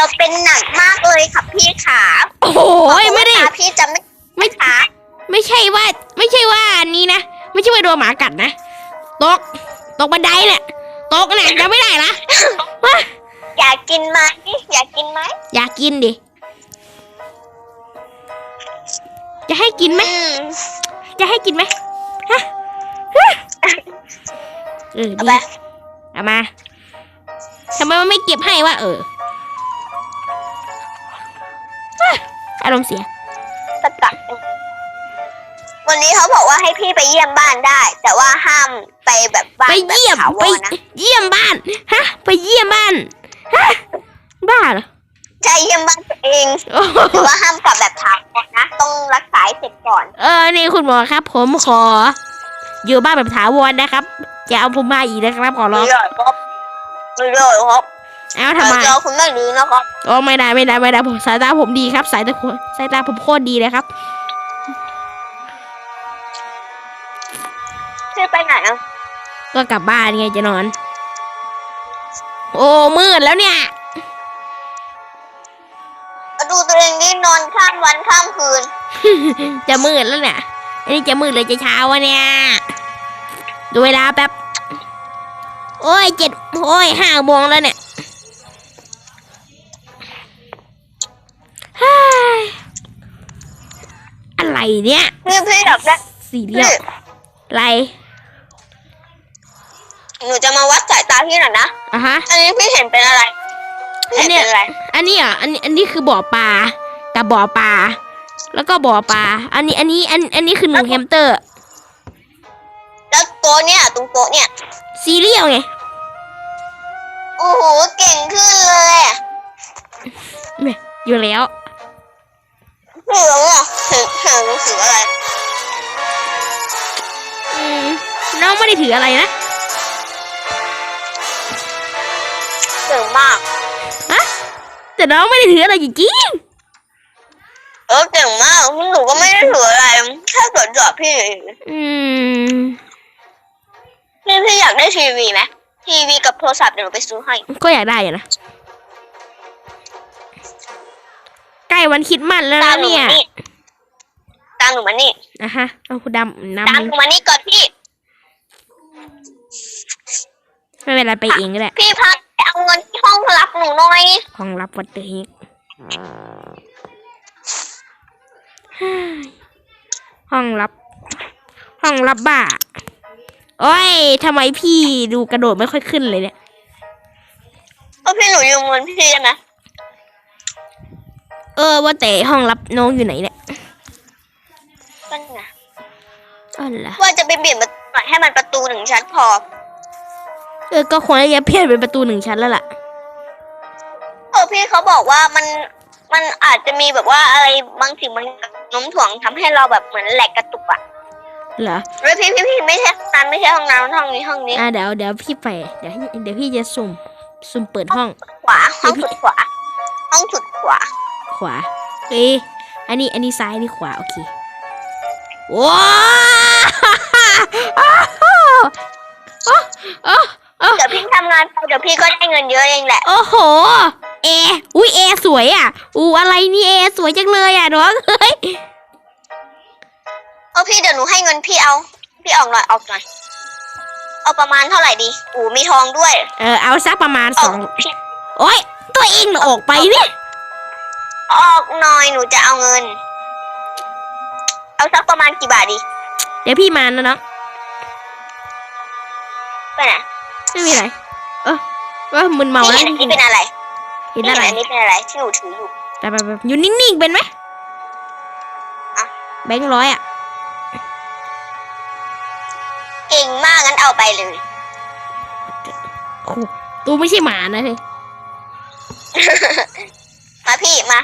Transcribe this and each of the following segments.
ยวเป็นหนักมากเลยค่ะพี่ขาโอ้โหไม่ได้ตาพี่จะไม่ไม่ขาไม่ใช่ว่า ไม่ใช่ว่าอันนี้นะ ไม่ใช่ว่าโดนหมากัดนะตกตกบันไดเนี่ยตกเนี่ยจะไม่ได้นะว้าอยากกินไหมอยากกินไหมอยากกินดิจะให้กินไหมอืมจะให้กินไหมฮะฮะเออเอาดีไปเอามาทำไมมันไม่เก็บให้วะเออารมณ์เสียสกัดวันนี้เขาบอกว่าให้พี่ไปเยี่ยมบ้านได้ แต่ว่าห้ามไปแบบบ้านไปแบบเยี่ยมถาวไปรนะเยี่ยมบ้านฮะ ไปเยี่ยมบ้านฮะบ้าเหรอใช่เยี่ยมบ้านตัวเองโอ้โหแต่ว่าห้ามกลับแบบถาวรนะต้องรักษาให้เสร็จก่อน เออนี่คุณหมอครับ ผมขอ อยู่บ้านแบบถาวรนะครับอย่าเอาผมมาอีกนะครับขอร้องไม่ได้ครับไม่ได้ครับเอาทำไมเจอคุณไม่รู้นะครับโอ้ไม่ได้ไม่ได้ไม่ได้ผมสายตาผมดีครับ สายตาผมสายตาผมโคตรดีเลยครับพี่ไปไหนอะก็กลับบ้านไงจะนอน โอ้มืดแล้วเนี่ยมาดูตัวเองนี่นอนข้ามวันข้ามคืน จะมืดแล้วเนี่ยอันนี้จะมืดเลยจะเช้าวะเนี่ยดูเวลาแป๊บโอ้ยเจ็ดโอ้ยห้าโมงแล้วเนี่ย อะไรเนี่ยพี่พี่อยากได้สีเรียพี่ลอะไรหนูจะมาวัดสายตาพี่หน่อยนะอะฮะ อันนี้พี่เห็นเป็นอะไรพี่อัเห็นนเนี้ยเป็นอะไร อันนี้อะอันนี้ อันนี้คือบ่อปลา กับบ่อปลา แล้วก็บ่อปลา อันนี้ อันนี้ อัน อันนี้คือหนูแฮมสเตอร์ แล้วโต๊ะเนี่ย ตรงโต๊ะเนี่ย ซีเรียลไง โอ้โห เก่งขึ้นเลยอะอยู่แล้ว พี่รู้อะเห็นเห็นหนังสืออะไร อืมน้องไม่ได้ถืออะไรนะเก่งมากแต่น้องไม่ได้ถืออะไรจริงเออเก่งมากหนูก็ไม่ได้ถืออะไรแค่ตรวจสอบพี่ๆอืมพี่พี่อยากได้ทีวีไหมทีวีกับโทรศัพท์เดี๋ยวหนูไปซื้อให้ ก็อยากได้อยู่นะ ใกล้วันคริดมันแล้วตามนะหนูเนี่ยมานี่ตามหนูมานี่นะฮะเอาคุณดำตามนำหนูมานี่ก่อนพี่ ไม่เป็นไรไปเองก็ได้พี่พักเอาเงินที่ห้องรับหนูหน่อยห้องรับวัดเตอร์เฮกห้องรับ ห้องรับบ้า โอ้ยทำไมพี่ดูกระโดดไม่ค่อยขึ้นเลยเนี่ยเพราะพี่หนูยืมเงินพี่ได้ไหม เออว่าแต่ห้องรับน้องอยู่ไหนเนี่ยก็ไงอ๋อเหรอว่าจะไปเปลี่ยนประตูหน่อยให้มันประตูหนึ่งชั้นพอ เออก็ควรจะเพี้ยนเป็นประตูหนึ่งชั้นแล้วล่ะ เออพี่เขาบอกว่ามันมันอาจจะมีแบบว่าอะไรบางสิ่งบางอย่างโน้มถ่วงทำให้เราแบบเหมือนแหลกกระตุกอะเหรอแล้วพี่พี่พี่ไม่ใช่ห้องนั้นไม่ใช่ห้องนั้นห้องนี้ห้องนี้อะเดี๋ยวเดี๋ยวพี่ไปเดี๋ยวเดี๋ยวพี่จะสุ่มสุ่มเปิดห้องขวาห้องสุดขวาห้องสุดขวา ขวา เอ้ยอันนี้อันนี้ซ้ายนี่ขวา โอเค ว้าวเดี๋ยวพี่ทำงานไปเดี๋ยวพี่ก็ได้เงินเยอะเองแหละ โอ้โห เอ อุ้ยเอสวยอะ อู้อะไรนี่เอสวยจังเลยอะน้องเฮ้ยเออพี่เดี๋ยวหนูให้เงินพี่เอา พี่ออกหน่อยออกหน่อย เอาประมาณเท่าไหร่ดี อูมีทองด้วย เออเอาสักประมาณอสออกงพี่โอ้ยตัวเองน่ะออกไปเนี่ย ออกหน่อยหนูจะเอาเงิน เอาสักประมาณกี่บาทดีเดี๋ยวพี่มานะน้องไปไหนไม่มีอะไร เออว่ามึนเมาพี่แล้วเห็นอันนี้เป็นอะไรเห็นพี่อะไร เห็นอันนี้เป็นอะไรที่หนูถืออยู่ไปไปไปอยู่นิ่งๆเป็นไหมอะแบงค์ร้อยอะ เก่งมากงั้นเอาไปเลยโอ้โหตูไม่ใช่หมานะเฮ้ยมาพี่มา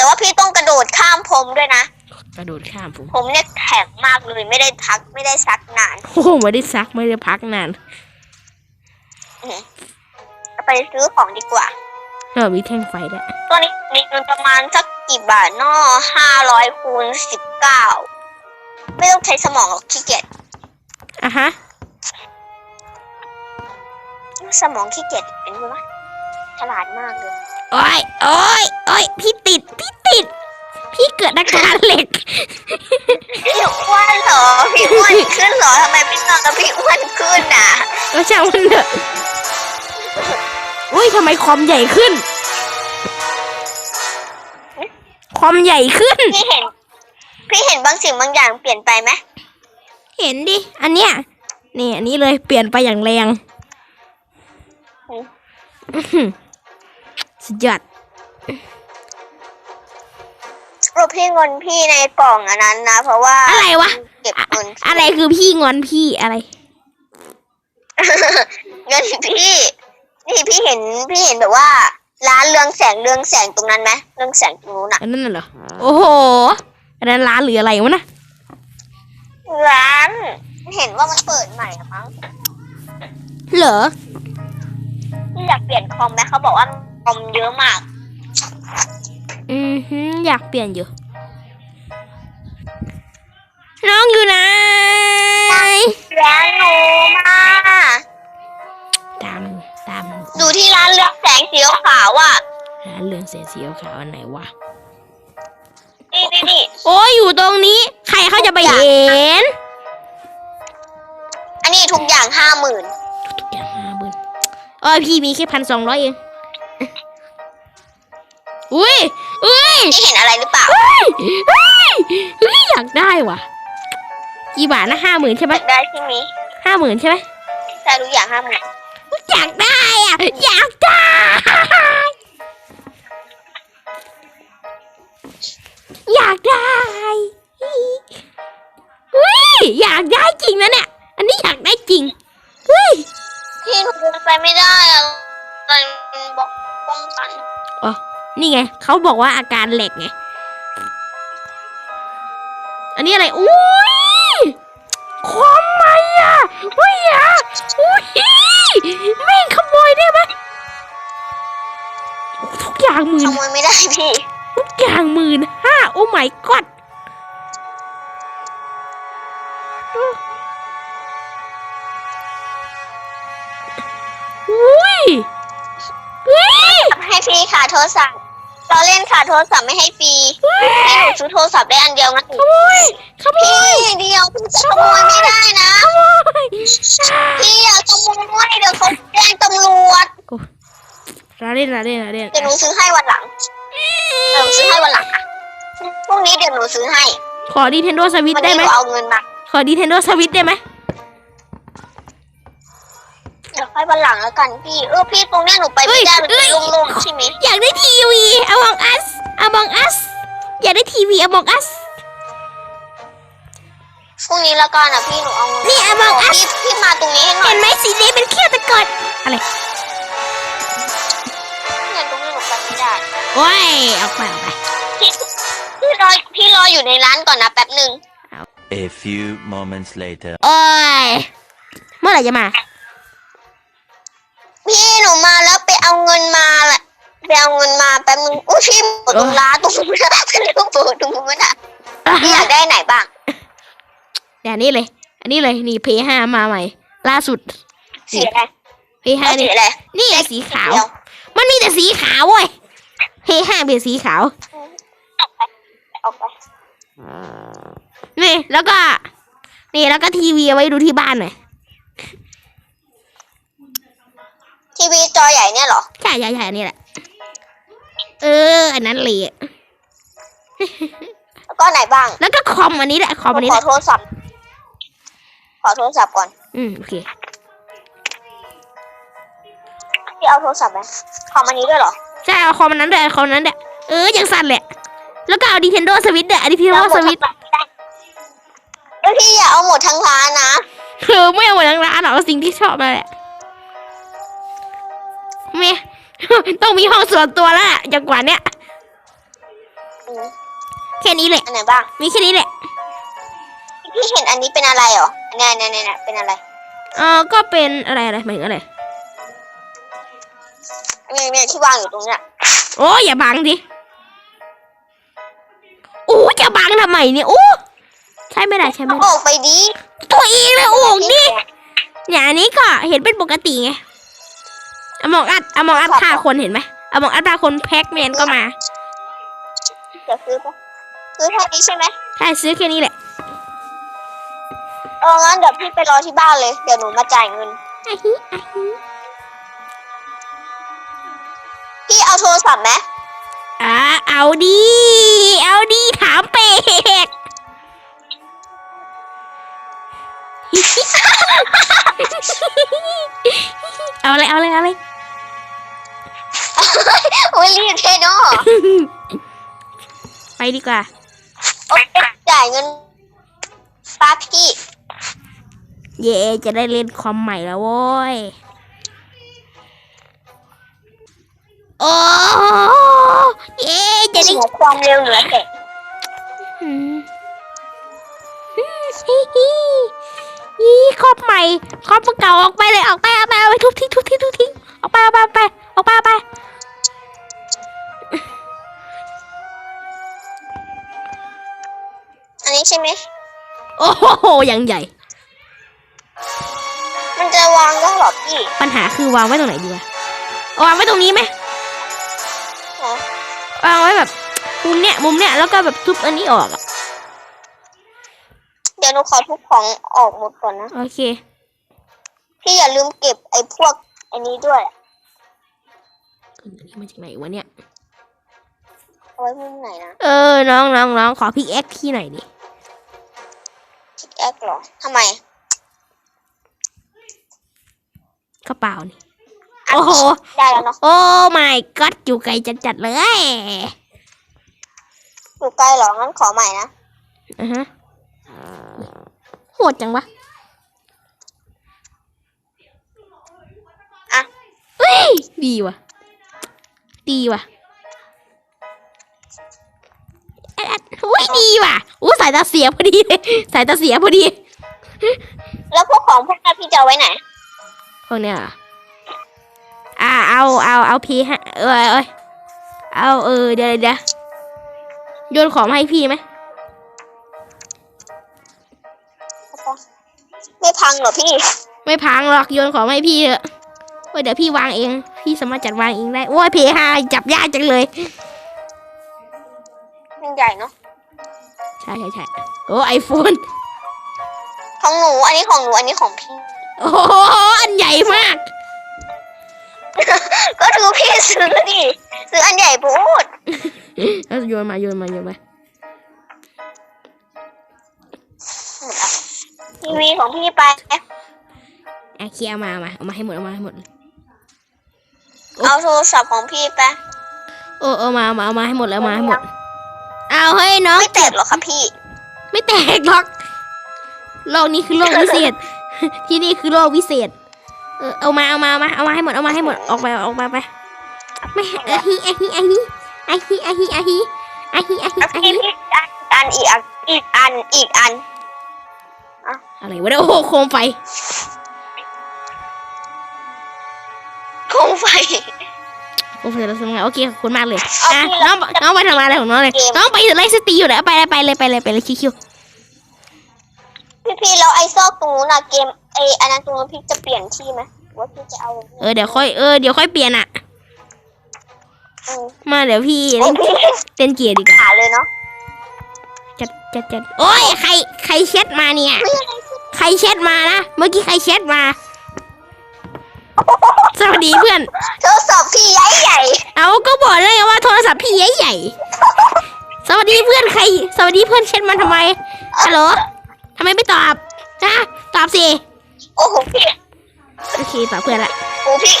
แต่ว่าพี่ต้องกระโดดข้ามพรมด้วยนะ กระโดดข้ามผมผมเนี่ยแข็งมากเลยไม่ได้ทักไม่ได้ซักนานโอ้โหไม่ได้ซักไม่ได้พักนานเอาไปซื้อของดีกว่า เออมีแท่งไฟด้วยตัวนี้มีเงินประมาณสักกี่บาทนอห้าร้อยคูณสิบเก้าไม่ต้องใช้สมองหรอกขี้เกียจอะฮะ สมองขี้เกียจเป็นไงวะ ฉลาดมากเลยโอ้ยโอ้ยโอ้ยพี่ติด พี่ติด พี่เกิดอาการเหล็ก พี่อ้วนเหรอ พี่อ้วนขึ้นเหรอทำไมพี่นอนกับพี่อ้วนขึ้นอะก็ช่างมันเถอะอุ้ยทำไมคอมใหญ่ขึ้น คอมใหญ่ขึ้น พี่เห็น พี่เห็นบางสิ่งบางอย่างเปลี่ยนไปไหมเห็นดิ อันเนี้ย นี่อันนี้เลยเปลี่ยนไปอย่างแรงอื้อหือ สุดยอดโอ้พี่เงินพี่ในกล่องอันนั้นนะ เพราะว่าอะไรวะ เก็บเงินอะไรคือพี่งอนพี่อะไร เงินพี่นี่พี่เห็นพี่เห็นแบบว่า ร้านเรืองแสงเรืองแสงตรงนั้นไหมเรืองแสงตรงนู้นอะอันนั้นน่ะเหรอ โอ้โหอันนั้นร้านหรืออะไรวะนะร้าน เห็นว่ามันเปิดใหม่อะมั้งเหรอพี่อยากเปลี่ยนคอมไหมเขาบอกว่า คอมเยอะมาก อือหืออยากเปลี่ยนอยู่ น้องอยู่ไหนร้านหนูมาตามตามดูที่ร้านเรืองแสงสีขาวอะร้านเรืองแสงสีขาวอันไหนวะนี่นี่นี่โอ้ยอยู่ตรงนี้ ใครเขาจะไปเห็น อันนี้ทุกอย่างห้าหมื่นทุกอย่างห้าหมื่นเอ้ยพี่มีแค่พันสองร้อยเอง อุ้ยอุ้ยพี่เห็นอะไรหรือเปล่าเฮ้ยเฮ้ยเฮ้ยอยากได้ว่ะ กี่บาทนะห้าหมื่นใช่ไหมอยากได้ใช่ไหมห้าหมื่นใช่ไหมใช่ทุกอย่างห้าหมื่นอยากได้อะอยากได้อยากได้เฮ้ยอยากได้จริงนะเนี่ยอันนี้อย นี่ไงเขาบอกว่าอาการเหล็กไง อันนี้อะไร อุ้ยคอมไหมอะอุ้ยอะอุ้ยแม่งขโมยได้ไหมทุกอย่างหมื่ขนโมยไม่ได้พี่ ทุกอย่างหมื่นห้าโอ้ my god อุ้ ฟรีค่ะโทรศัพท์เราเล่นค่ะโทรศัพท์ไม่ให้ฟรีพี่หนูซื้อโทรศัพท์ได้อันเดียวงั้นขโมยขโมพี่ยเดียวพี่จะขโมยไม่ได้นะขโมยพี่อย่าขโมยเดี๋ยวเขาแจ้งตำรวจลาเล่นลาเล่นลาเล่นเดี๋ยวหนูซื้อให้วันหลังเดี๋ยวหนูซื้อให้วันหลังอะพรุ่งนี้เดี๋ยวหนูซื้อให้ ขอ Nintendo Switch วันได้นี้ไหหมนูเอาเงินมาขอ Nintendo Switch ได้ไหมเดี๋ ยวค่อยวันหลังแล้วกันพี่ เออพี่ตรงเนี้ยหนูไปไม่ได้มันเป็นโล่งๆใช่ไหมอยากได้ทีวี Among Us Among Us อยากได้ทีวี Among Us พรุ่งนี้แล้วกันอะพี่หนูเอาเงินนี่ Among Us พี่พี่มาตรงนี้ให้หน่อเห็ยนไหมสีนี้เป็นเครื่องตะกอนอะไรเนี่ยตรงนี้หนูไปไม่ได้โอ้ยออกไปออกไป พี่พี่รอพี่รออยู่ในร้านก่อนนะแป๊บหนึ่ง A few moments later. โอ้ยเมื่อไหร่จะมา พี่หนูมาแล้วไปเอาเงินมาแหละไปเอาเงินมาแป๊บนึงอุ้ยพี่เปิดตรงร้านตรงนู้นนะพี่เลี้ยงเปิดตรงนู้นนะพี่อยากได้ไหนบ้างเดี๋ยวนี้เลย อันนี้เลยนี่ P5 มาใหม่ ล่าสุดสีอะไร P5 เอาสีนี่อะไรนี่ไงสีขาวเดียวมันมีแต่สีขาวเว้ย P5 เป็นสีขาวออกไปนี่แล้วก็ นี่แล้วก็ทีวีเอาไว้ดูที่บ้านหน่อย ทีวีจอใหญ่เนี่ยเหรอ ใช่ใช่ใช่อันนี่แหละ เออ อันนั้นเลยแล้วก็ไหนบ้าง แล้วก็คอมอันนี้แหละ คอมอันนี้ขแหอละ โทรศัพท์ ขอโทรศัพท์ก่อน อืม โอเค พี่เอาโทรศัพท์ไหมขอมันนี้ด้วยเหรอ ใช่เอาคอมอันนั้นด้วยเอาคอมอันนั้นด้วยเออยังสั่นแหละ แล้วก็เอา Nintendo Switch ด้วย Nintendo เอาหมด Switch ทั้งร้านเอ้ยพี่อย่าเอาหมดทั้งร้านนะ คือไม่เอาหมดทั้งร้านหรอกเอาสิ่งที่ชอบมาแหละ ไม่ต้องมีห้องส่วนตัวแล้วล่ะจังหวะเนี้ยอืมแค่นี้แหละ อันไหนบ้าง มีแค่นี้แหละ พี่เห็นอันนี้เป็นอะไรเหรอเนี่ยเนี่ยเนี่ยเนี่ยเป็นอะไรเออก็เป็นอะไรอะไรหมายถึงอะไรเนี่ยเนี่ยที่วางอยู่ตรงเนี้ยโอ้ยอย่าบังดิโอ้จะบังทำไมเนี่ยโอ้ใช่ไม่ได้ใช่ไม่อได้อกไปดิตัวเองเลยโอ่งดิอย่างอันนี้ก็เห็นเป็นปกติไง อมองอัดอมองอัดฆ่าคนเห็นไหมอมองอัดฆ่าคนแพ็กแมนก็มาเดี๋ยวซื้อปะซื้อแค่นี้ใช่ไหมใช่ซื้อแค่นี้แหละเอองั้นเดี๋ยวพี่ไปรอที่บ้านเลย เดี๋ยวหนูมาจ่ายเงินอะฮิอะฮิพี่เอาโทรศัพท์ไหมอ่าเอาดี เอาดีถามเป็กเอาเลยเอาเลยเอาเลย โอ้ยรีบเทเนาะไปดีกว่า โอ๊ยจ่ายเงินป้าพี่ เย่จะได้เล่นคอมใหม่แล้วโว้ย โอ้เย่จะได้เหนือความเร็วเหนือแต่อืมฮิฮิยี่คอมใหม่คอมเก่าออกไปเลยออกไปออกไปเอาไปทุบทิ้งทุบทิ้งทุบทิ้งออกไปออกไปออกไปออกไปออกไป นนี้ใช่ไหมโอ้โหอย่างใหญ่ มันจะวางได้เหรอพี่ปัญหาคือวางไว้ตรงไหนดีวะเอาวางไว้ตรงนี้ไหมอ๋อวางไว้แบบมุมเนี้ยมุมเนี้ยแล้วก็แบบทุบอันนี้ออกอะเดี๋ยวหนูขอทุกของออกหมดก่อนนะ โอเค พี่อย่าลืมเก็บไอ้พวกไอ้นี้ด้วยอันนี้มาจากไหนวะเนี่ย เอาไว้มุมไหนนะ เออ น้องน้องน้องขอพิกแอคที่หน่อยดิ พิกแอคเหรอทำไมกระเป๋านี่โอ้โหได้แล้วเนาะโอ้ my god อยู่ไกลจัดๆเลย อยู่ใกล้เหรอ งั้นขอใหม่นะอือฮะโหดจังวะอะเฮ้ย ดีว่ะ ดีว่ะ อัดอัดเฮ้ยดีว่ะอู้สายตาเสียพอดีเลยสายตาเสียพอดีแล้วพวกของพวกนั้นพี่จะเอาไว้ไหนพวกเนี้ยเหรออ่าเอาเอาเอาพีฮะเออเอยเอาเออเดี๋ยวเดี๋ยวโยนของมาให้พี่ไหมไม่พังเหรอพี่ ไม่พังหรอกโยนของมาให้พี่เถอะโอ้ยเดี๋ยวพี่วางเอง พี่สามารถจัดวางเองได้โอ้ยเพฮาจับยากจังเลย มันใหญ่เนาะใช่ใช่ใช่โอ้ไอโฟนของหนู อันนี้ของหนู อันนี้ของพี่ โอ้โหอันใหญ่มาก ก็ดูพี่ซื้อดิซื้ออันใหญ่พูดแล้วโยนมาโยนมาโยนมาทีวีของพี่ไป อะเคลียร์มามาเอามาให้หมดเอามาให้หมด เอาโทรศัพท์ของพี่ไป โอ้เอามาเอามาเอามาให้หมดแล้วเอามาให้หมด เอาเฮ้ยน้องไม่แตกหรอกค่ะพี่ ไม่แตกหรอกโลกนี้คือโลกวิเศษ ที่นี่คือโลกวิเศษ เออเอามาเอามาเอามาเอามาให้หมดเอามาให้หมดออกไปออกมาไปไม่อะฮิอะฮิอะฮิอะฮิอะฮิอะฮิอะฮิอะฮิอะอะพี่ฮิพี่อันอีกอันอีกอันอีกอันอะไรวะเนี่ยโอ้โหโคมไฟโคมไฟ โอเคเราทำงานโอเคขอบคุณมากเลยเอาอะพี่น้องน้องไปทำงานอะไรของน้องเลยเกมน้องไปไล่สตรีอยู่แล้วไปเลยไปเลยไปเลยไปเลยคิวพี่พี่แล้วไอ้ซอกตรงนู้นอะเกมไอ้อันนั้นตรงนู้นพี่จะเปลี่ยนที่ไหมหรือว่าพี่จะเอาๆเออเดี๋ยวค่อยเออเดี๋ยวค่อยเปลี่ยนอะอืมมาเดี๋ยวพี่โอ้เล่นพี่เต้นเกียร์ดีกว่าหาเลยเนาะจัดจัดจัดโอ้ยใครใครเช็ดมาเนี่ยไม่อะไรขึ้นใครเช็ดมานะเมื่อกี้ใครเช็ดมา สวัสดีเพื่อน โทรศัพท์พี่ใหญ่ใหญ่เอาก็บอกเลยว่าโทรศัพท์พี่ใหญ่ใหญ่ สวัสดีเพื่อนใคร สวัสดีเพื่อนเช่นมันทำไม ฮัลโหลทำไมไม่ตอบนะตอบสิ โอ้โหพี่โอเคตอบเพื่อนละ โอ้พี่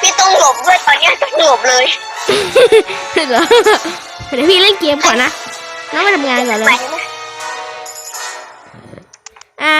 พี่ต้องหลบด้วยตอนนี้ต้องหลบเลยเหรอเดี๋ยวพี่เล่นเกมก่อนนะ น้องมาทำงานก่อนเลย ไปนะ อ้า